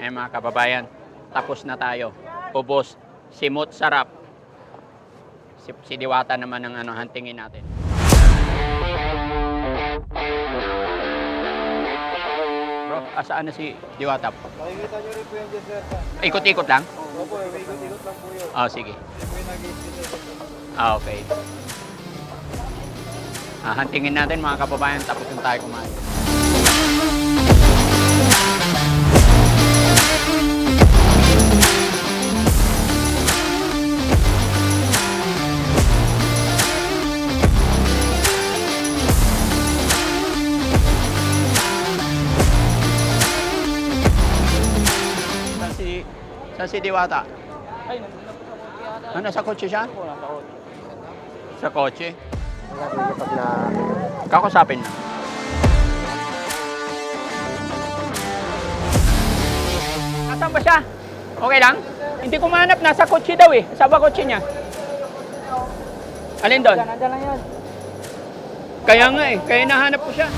Eh mga kababayan, tapos na tayo. Ubos, simot, sarap. Si, si Diwata naman ang ano, hantingin natin. Bro, asaan na si Diwata? Makikita nyo rin po yan dyan, sir. Ikot-ikot lang? Opo, ikot-ikot lang po yun. Ah, sige. Yung. Ah, okay. Ah, hantingin natin mga kababayan, tapos na tayo kumain. Si Diwata? Ay, nandun na po sa konti yata. Nasa kotse siya? Nasa. Sa kotse? Kapag na... Kakusapin na. Nasaan ba siya? Okay lang? Hindi ko mahanap. Nasa kotse daw eh. Saan ba kotse niya? Alin doon? Nandiyan lang yan. Kaya nga eh. Kaya nahanap ko siya.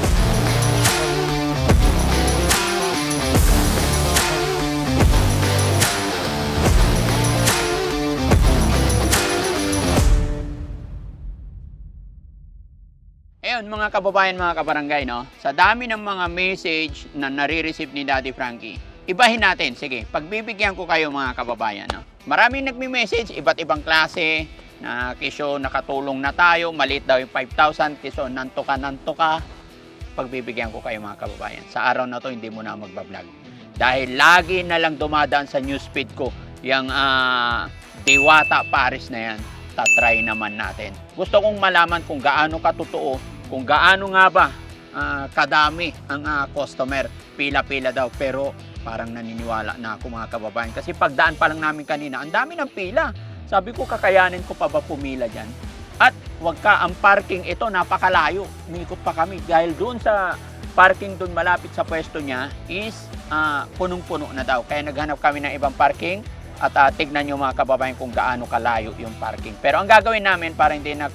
Mga kababayan, mga kabarangay, no? Sa dami ng mga message na nare-receive ni Daddy Frankie, ibahin natin. Sige, pagbibigyan ko kayo mga kababayan, no? Maraming nagmi-message, iba't ibang klase, na kisyo nakatulong na tayo, maliit daw yung 5,000, kisyo nanto ka, nanto ka. Pagbibigyan ko kayo mga kababayan. Sa araw na to, hindi mo na magbablog. Dahil lagi na lang dumadaan sa newsfeed ko, yung ah, Diwata Paris na yan, tatry naman natin. Gusto kong malaman kung gaano katotoo, kung gaano nga ba ah, kadami ang ah, customer. Pila-pila daw, pero parang naniniwala na ako mga kababayan. Kasi pagdaan pa lang namin kanina, ang dami ng pila. Sabi ko, kakayanin ko pa ba pumila dyan? At wag ka, ang parking ito napakalayo. Umikot pa kami dahil doon sa parking doon malapit sa pwesto niya is ah, punong-puno na daw. Kaya naghanap kami ng ibang parking at ah, tignan nyo mga kababayan kung gaano kalayo yung parking. Pero ang gagawin namin para hindi na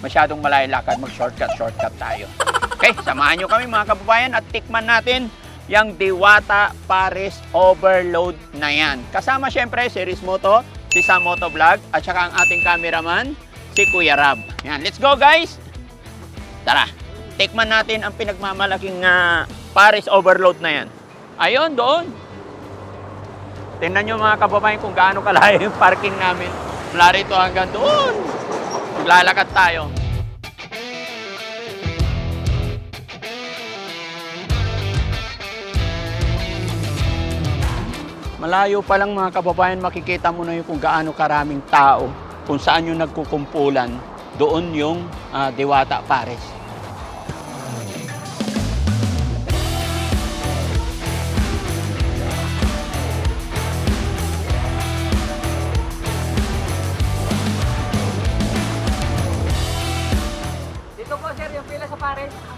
masyadong malayo lakad, mag-shortcut, shortcut tayo. Okay, samahan nyo kami mga kababayan at tikman natin yung Diwata Paris Overload na yan. Kasama syempre si Riz Moto, si Sam Moto Vlog at saka ang ating cameraman, si Kuya Rab. Yan, let's go guys! Tara, tikman natin ang pinagmamalaking ah, Paris Overload na yan. Ayun, doon. Tingnan nyo mga kababayan kung gaano kalayo yung parking namin. Mula rito hanggang doon. Maglalakad tayo. Malayo pa lang mga kababayan, makikita mo na yung kung gaano karaming tao, kung saan yung nagkukumpulan, doon yung ah, Diwata Pares.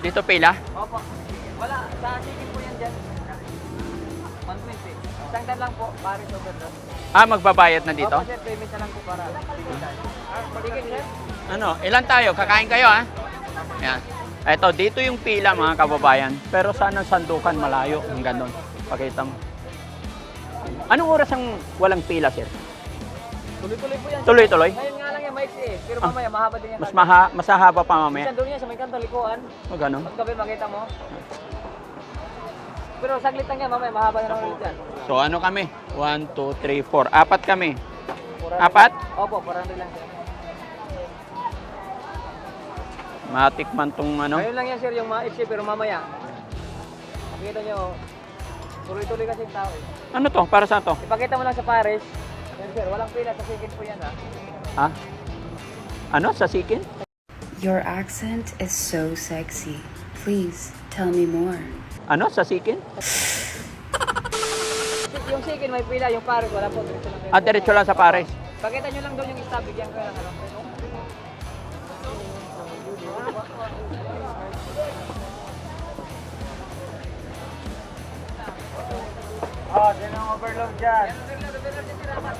Dito pila? Opo. Wala, sa sigit po yan dyan. 120. Isang dan lang po, pares overload. Ah, magbabayad na dito? Opo, sir, payment na lang po para. Paligid, sir. Ano, ilan tayo? Kakain kayo ha? Yan. Eto, dito yung pila mga kababayan. Pero sana sandukan malayo. Ang ganon. Pakita mo. Anong oras ang walang pila, sir? Tuloy-tuloy po yan. Tuloy-tuloy? Ngayon maiksi eh. Pero Ah. mamaya, mahaba din yan. Mas, maha, mas hahaba pa mamaya. Minsan doon yan sa may kanto, likuan. O ganon. Paggabi, makita mo. Pero saglit lang yan, mamaya, mahaba na naman ulit yan. So ano kami? 1, 2, 3, 4. Apat kami. 400 Apat? Opo, 400 lang sir. Matikman tong ano. Ngayon lang yan sir, yung maiksi, pero mamaya. Makita nyo, tuloy-tuloy kasi yung tao eh. Ano to? Para sa to? Ipakita mo lang sa pares. Yan sir, walang pila sa sigit po yan ha. Ha? Ano? Sa sikin? Your accent is so sexy. Please tell me more. Ano? Sa sikin? Yung sigit may pila, yung pares wala po. Diretso lang. Ah, diretso lang sa pares. Pakita nyo lang doon yung stop, bigyan ko lang. Oh, din ang overload dyan.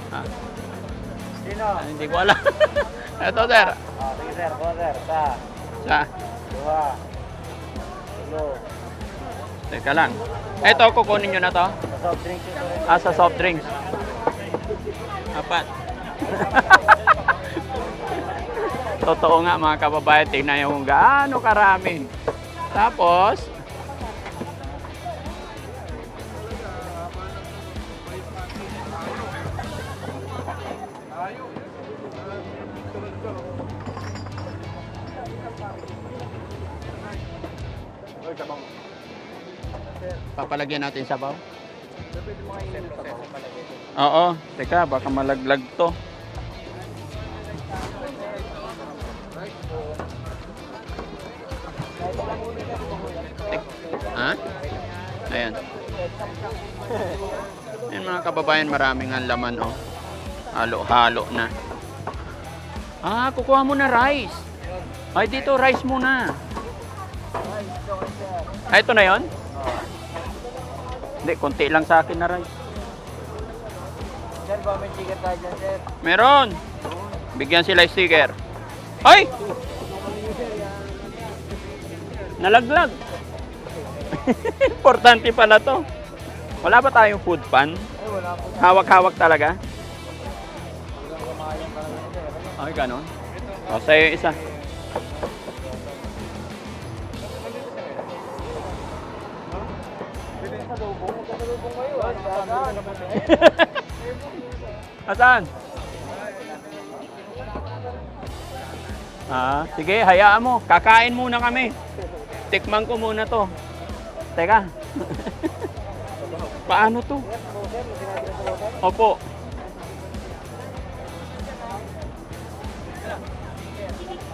Ah, Sino? ah, hindi ko alam. Ito, sir. Oh, sige sir, go sir. Sa, Sa, dua, tulo, Teka lang. Ito, kukunin nyo na to. Soft drinks. Ah, sa soft drinks. Apat. Totoo nga mga kababayan, tingnan nyo kung gaano karami. Tapos, papalagyan natin sabaw. Oo, teka, baka malaglag to. Ha? Ayan. Ayan mga kababayan, maraming ang laman oh. Halo-halo na. Ah, kukuha mo na rice. Ay, dito rice muna. Ah, ito na yon? Hindi, konti lang sa akin na rice. Sir, ba may ticket tayo dyan, sir? Meron. Bigyan sila sticker. Ay! Nalaglag. Importante pala to. Wala ba tayong food pan? Ay, wala po. Hawak-hawak talaga? Ay, ganon. O, sa'yo isa. Asan? Ah, sige, hayaan mo. Kakain muna kami. Tikman ko muna to. Teka. Paano to? Opo.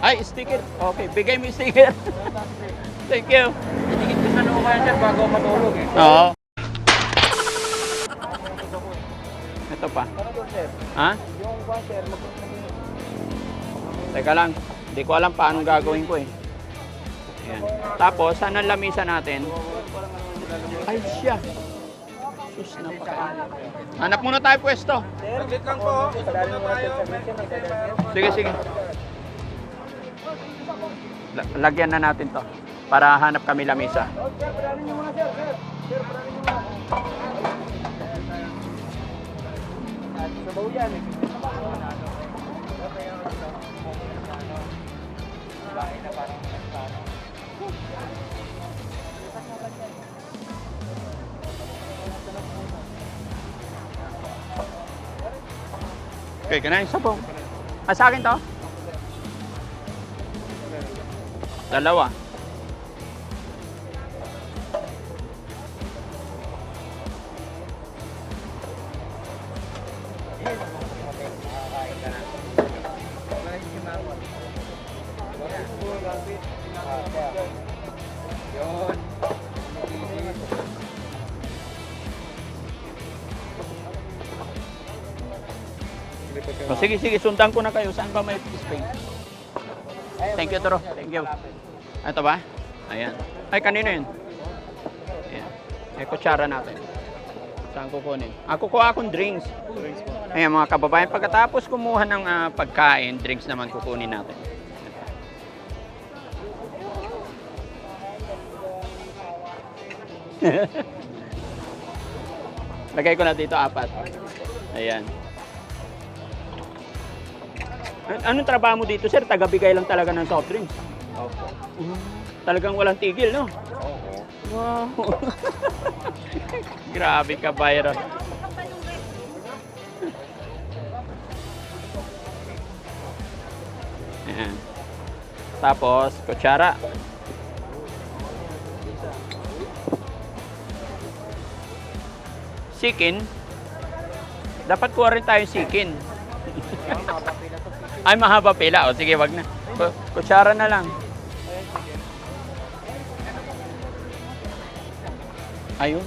Ay, sticker. Okay, bigay mo yung sticker. Thank you. Titigit ko sa loob kayo, sir, bago matulog eh. Oo. Ito pa. Ano doon, sir? Ha? Yung ba, sir, Teka lang. Hindi ko alam paano gagawin ko eh. Ayan. Tapos, saan ang lamisa natin? Ay, siya. Sus, napaka. Hanap muna tayo pwesto. Wait lang po. Sige, sige. La- lagyan na natin to para hanap kami lamisa. Sir, padali niyo muna, sir. Sir, padali niyo muna. Sabaw yan. Parang Okay, kanain sabong. Ah, sa akin to? Dalawa. O, Oh, sige, sige, sundan ko na kayo. Saan ba may space? Thank you, Toro. Thank you. Ito ba? Ayan. Ay, kanino yun? Ayan. Ay, kutsara natin. Saan kukunin? Ah, kukuha akong drinks. Ayan, mga kababayan. Pagkatapos kumuha ng ah, pagkain, drinks naman kukunin natin. Lagay ko na dito apat. Ayan. An- Anong trabaho mo dito, sir? Tagabigay lang talaga ng soft drinks. Opo. Talagang walang tigil, no? Opo. Wow. Grabe ka, Byron. Ayan. Tapos, kutsara. Sikin. Dapat kuha rin tayo sikin. Ay, mahaba pila. O, sige, wag na. Ku- Kutsara na lang. Ayun.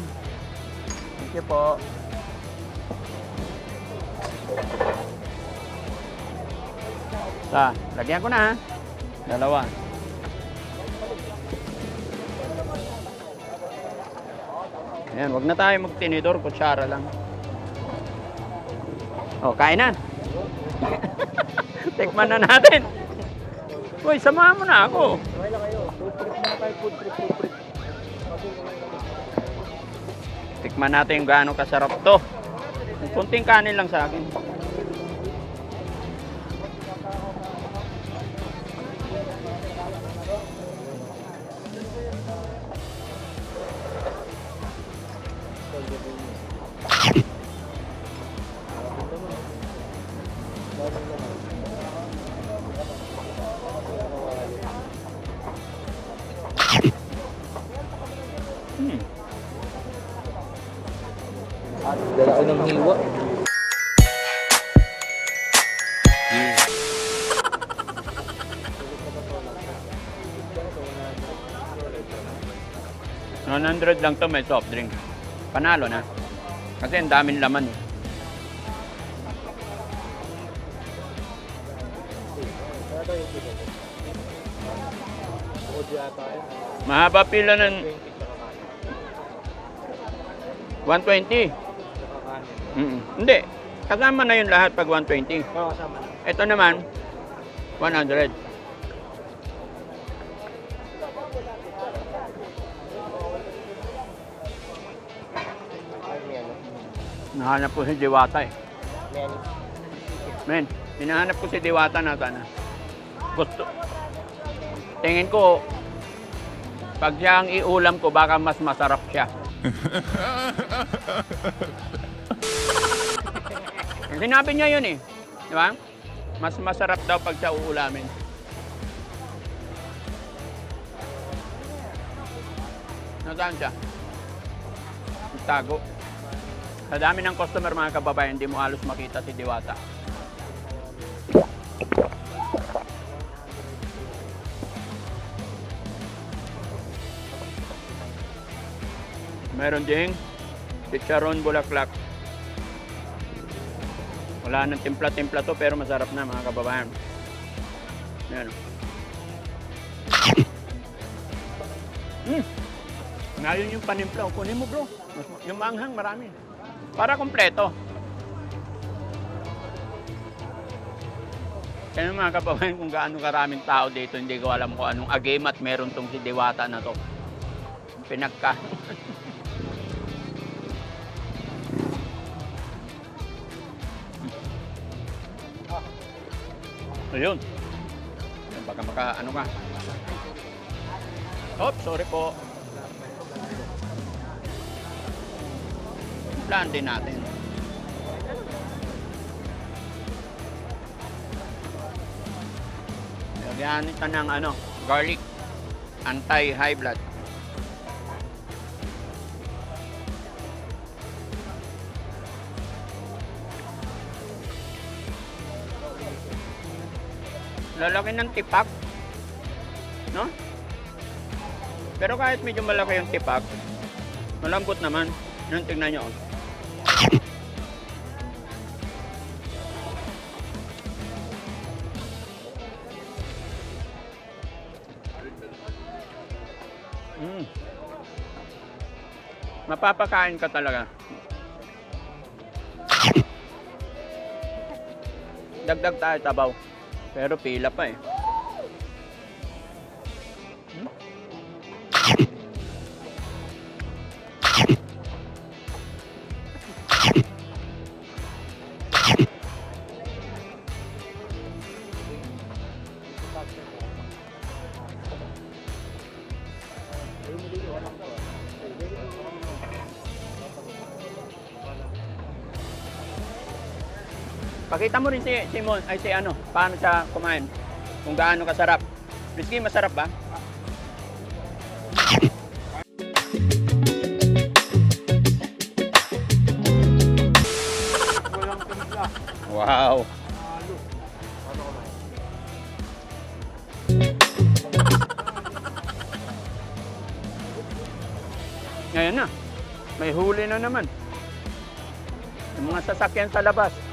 Thank you po. Ta, lagyan ko na. Dalawa. Ayan, wag na tayo magtinidor, kutsara lang. O, kain na. Tikman na natin. Uy, samahan mo na ako. Okay na kayo. Food trip muna tayo. Food trip, food trip. Tikman natin yung gaano kasarap to. Kunting kanin lang sa akin. 500 lang to may soft drink. Panalo na. Kasi ang daming laman. Mahaba pila ng 120. Mm -mm. Hindi. Kasama na yun lahat pag 120. Oo, kasama. Ito naman, 100. Nahanap ko si Diwata eh. Men. Men, hinahanap ko si Diwata na sana. Gusto. Tingin ko, pag siya ang iulam ko, baka mas masarap siya. Sinabi niya yun eh. Di ba? Mas masarap daw pag siya uulamin. Nasaan siya? Tago. Sa dami ng customer mga kababayan, hindi mo halos makita si Diwata. Meron ding chicharon bulaklak. Wala nang timpla-timpla to pero masarap na mga kababayan. Yan. Hmm. Ngayon yung panimpla. Kunin mo bro. Yung manghang marami. Para kompleto. Kaya mga kababayan kung gaano karaming tao dito, hindi ko alam kung anong agimat meron tong si Diwata na to. Pinagka. Ayun. Baka maka, ano ka. Oops, sorry po. Plan din natin. Lagyan ito ng ano, garlic. Anti-high blood. Lalaki ng tipak. No? Pero kahit medyo malaki yung tipak, malambot naman. Yung tingnan nyo. Mapapakain ka talaga. Dagdag tayo tabaw. Pero pila pa eh. Hmm? Pakita mo rin si Simon, ay si ano, paano siya kumain. Kung gaano kasarap. Rizky, masarap ba? Wow. Ngayon na. May huli na naman. Yung mga sasakyan sa labas.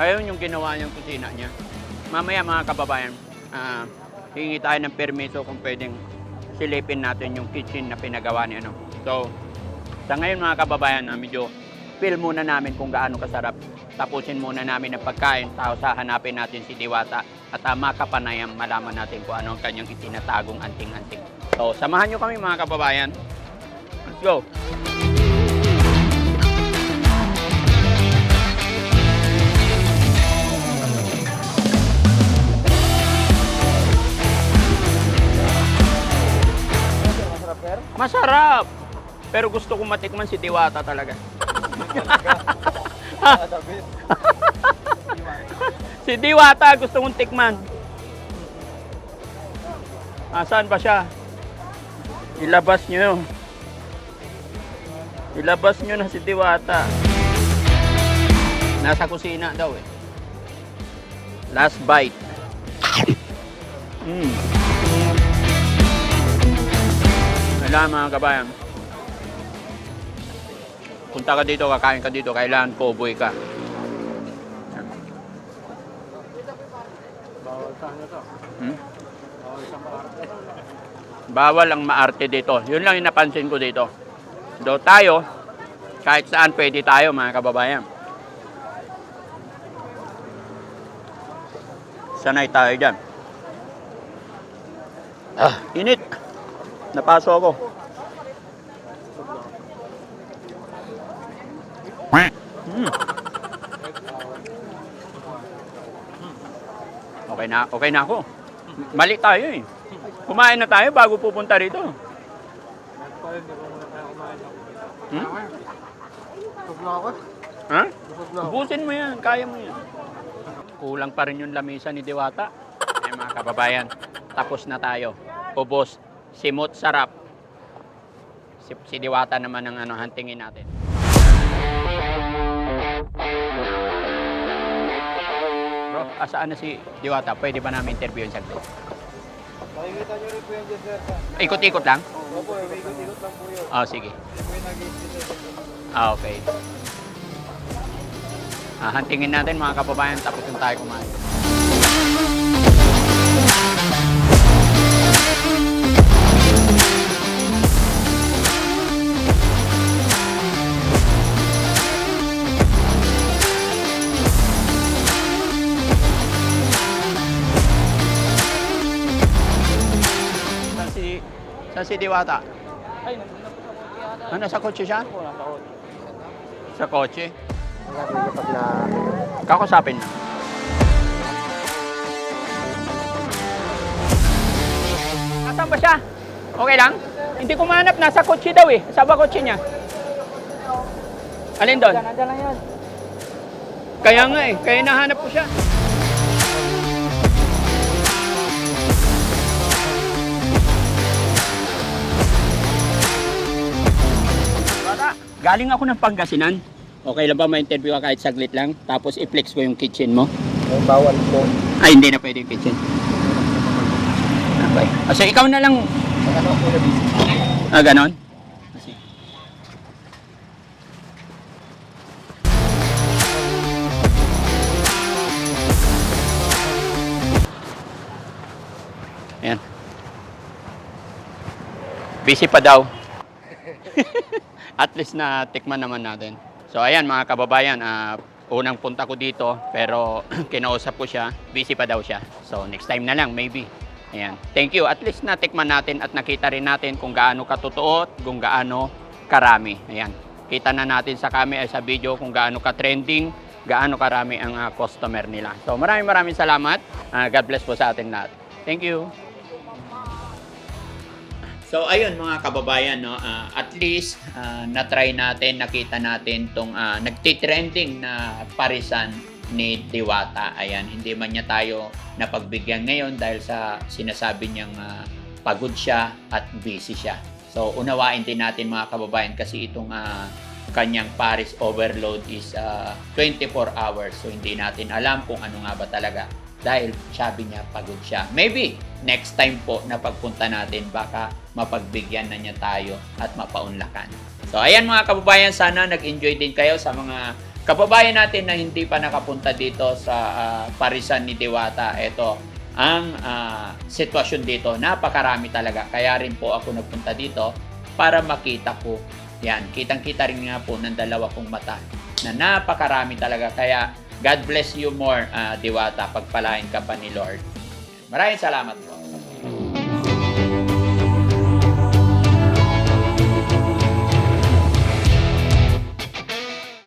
Ayun yung ginawa niyang kusina niya. Mamaya mga kababayan, ah, hingi tayo ng permiso kung pwedeng silipin natin yung kitchen na pinagawa niya. No? So, sa ngayon mga kababayan, ah, medyo feel muna namin kung gaano kasarap. tapusin muna namin ang pagkain, tapos hahanapin natin si Diwata at uh, makapanayam malaman natin kung ano ang kanyang itinatagong anting-anting. So, samahan nyo kami mga kababayan. Let's go! Masarap! Pero gusto kong matikman si Diwata talaga. si Diwata gusto kong tikman. Asan ba siya? Ilabas nyo. Ilabas nyo na si Diwata. Nasa kusina daw eh. Last bite. Mm. Kailangan mga kabayan. Punta ka dito, kakain ka dito, kailangan poboy ka. Hmm? Bawal ang maarte dito. Yun lang yung napansin ko dito. Do tayo, kahit saan pwede tayo mga kababayan. Sanay tayo dyan. Ah, init. Napaso ako. Mm. Okay na, okay na ako. Mali tayo eh. Kumain na tayo bago pupunta rito. Hmm? Ha? Ubusin mo yan, kaya mo yan. Kulang pa rin yung lamisa ni Diwata. Eh mga kababayan, tapos na tayo. Ubos, simot, sarap. Si, si Diwata naman ang ano, hantingin natin. Bro, asaan na si Diwata? Pwede ba namin interview yung saglit? Makikita nyo rin po yan dyan, sir. Ikot-ikot lang? Opo, ikot-ikot lang po yun. Ah, sige. Hindi po yung nag-i-stay. Ah, okay. Ah, hantingin natin mga kababayan tapos yung tayo kumain. Saan si Diwata? Ay, nandun na po sa kotse yata. Ah, nasa kotse siya? Po, nasa kotse. Sa kotse? Pag na... Kakusapin na. Nasaan ba siya? Okay lang? Hindi ko mahanap. Nasa kotse daw eh. Saan ba kotse niya? Alin doon? Diyan, nandyan lang yan. Kaya nga eh. Kaya nahanap ko siya. Galing ako ng Pangasinan. Okay lang ba ma-interview ka kahit saglit lang? Tapos i-flex ko yung kitchen mo? Yung bawal po. Ay, hindi na pwede yung kitchen. Okay. Ah, so, ikaw na lang. Ang ano po na busy. Ah, ganon? Sige. Ayan. Busy pa daw. At least na tikman naman natin. So ayan mga kababayan, ah, unang punta ko dito pero kinausap ko siya, busy pa daw siya. So next time na lang maybe. Ayan. Thank you. At least natikman natin at nakita rin natin kung gaano katotoo at kung gaano karami. Ayan. Kita na natin sa kami ay sa video kung gaano ka-trending, gaano karami ang ah, customer nila. So maraming maraming salamat. Ah, God bless po sa ating lahat. Thank you. So ayun mga kababayan no, ah, at least ah, na-try natin, nakita natin tong uh, nagtitrending na parisan ni Diwata. Ayan, hindi man niya tayo napagbigyan ngayon dahil sa sinasabi niyang ah, pagod siya at busy siya. So unawain din natin mga kababayan kasi itong ah, kanyang Paris overload is ah, 24 hours. So hindi natin alam kung ano nga ba talaga dahil sabi niya pagod siya. Maybe next time po na pagpunta natin baka mapagbigyan na niya tayo at mapaunlakan. So ayan mga kababayan, sana nag-enjoy din kayo sa mga kababayan natin na hindi pa nakapunta dito sa ah, Parisan ni Diwata. Ito ang ah, sitwasyon dito. Napakarami talaga. Kaya rin po ako nagpunta dito para makita ko. Yan, kitang-kita rin nga po ng dalawa kong mata na napakarami talaga. Kaya God bless you more, ah, Diwata. Pagpalain ka pa ni Lord. Maraming salamat po.